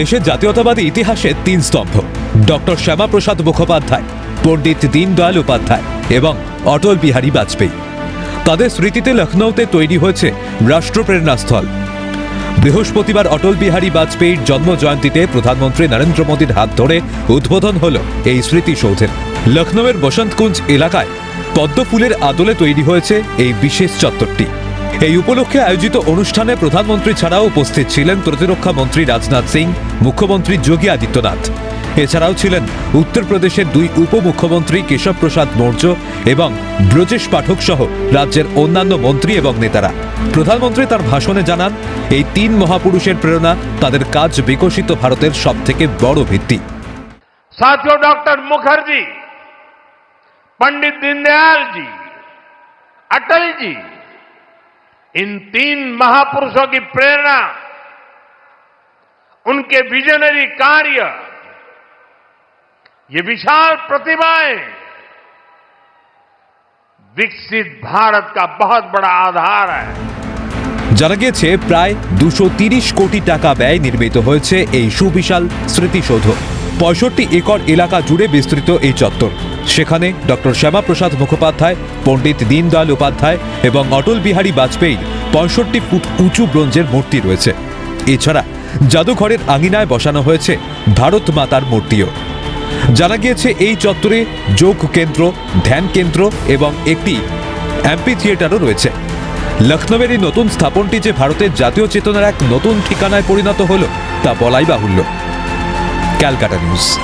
দেশের জাতীয়তাবাদী ইতিহাসে তিন স্তম্ভ। ডক্টর শ্যামাপ্রসাদ মুখোপাধ্যায়, পণ্ডিত দীনদয়াল উপাধ্যায় এবং অটল বিহারী বাজপেয়ী। তাদের স্মৃতিতে লখনৌতে তৈরি হয়েছে রাষ্ট্রপ্রেরণাস্থল। বৃহস্পতিবার অটল বিহারী বাজপেয়ীর জন্ম জয়ন্তীতে প্রধানমন্ত্রী নরেন্দ্র মোদীর হাত ধরে উদ্বোধন হল এই স্মৃতিসৌধের। লখনৌয়ের বসন্তকুঞ্জ এলাকায় পদ্মফুলের আদলে তৈরি হয়েছে এই বিশেষ চত্বরটি। এই উপলক্ষে আয়োজিত অনুষ্ঠানে প্রধানমন্ত্রী ছাড়াও উপস্থিত ছিলেন প্রতিরক্ষা মন্ত্রী রাজনাথ সিং মুখ্যমন্ত্রী যোগী আদিত্যনাথ এছাড়াও ছিলেন উত্তরপ্রদেশের দুই উপমুখ্যমন্ত্রী কেশব প্রসাদ মৌর্য এবং ব্রজেশ পাঠক সহ রাজ্যের অন্যান্য মন্ত্রী এবং নেতারা প্রধানমন্ত্রী তার ভাষণে জানান এই তিন মহাপুরুষের প্রেরণা তাদের কাজ বিকশিত ভারতের সবথেকে বড় ভিত্তি साथियों डॉक्टर मुखर्जी पंडित दीनदयाल जी अटल जी इन तीन महापुरुषों की प्रेरणा उनके विजनरी कार्य ये विशाल प्रतिभाएं विकसित भारत का बहुत बड़ा आधार है জানা গিয়েছে প্রায় দুশো তিরিশ কোটি টাকা ব্যয় নির্মিত হয়েছে এই সুবিশাল স্মৃতিসৌধ পঁয়ষট্টি একর এলাকা জুড়ে বিস্তৃত এই চত্বর সেখানে ডক্টর শ্যামাপ্রসাদ মুখোপাধ্যায়, পণ্ডিত দীনদয়াল উপাধ্যায় এবং অটল বিহারী বাজপেয়ীর পঁয়ষট্টি ফুট উঁচু ব্রোঞ্জের মূর্তি রয়েছে। এছাড়া জাদুঘরের আঙিনায় বসানো হয়েছে ভারত মাতার মূর্তিও। জানা গিয়েছে এই চত্বরে যোগ কেন্দ্র, ধ্যান কেন্দ্র এবং একটি অ্যাম্পি থিয়েটারও রয়েছে। লখনৌয়ের এই নতুন স্থাপনটি যে ভারতের জাতীয় চেতনার এক নতুন ঠিকানায় পরিণত হল, তা বলাই বাহুল্য। Calcutta news.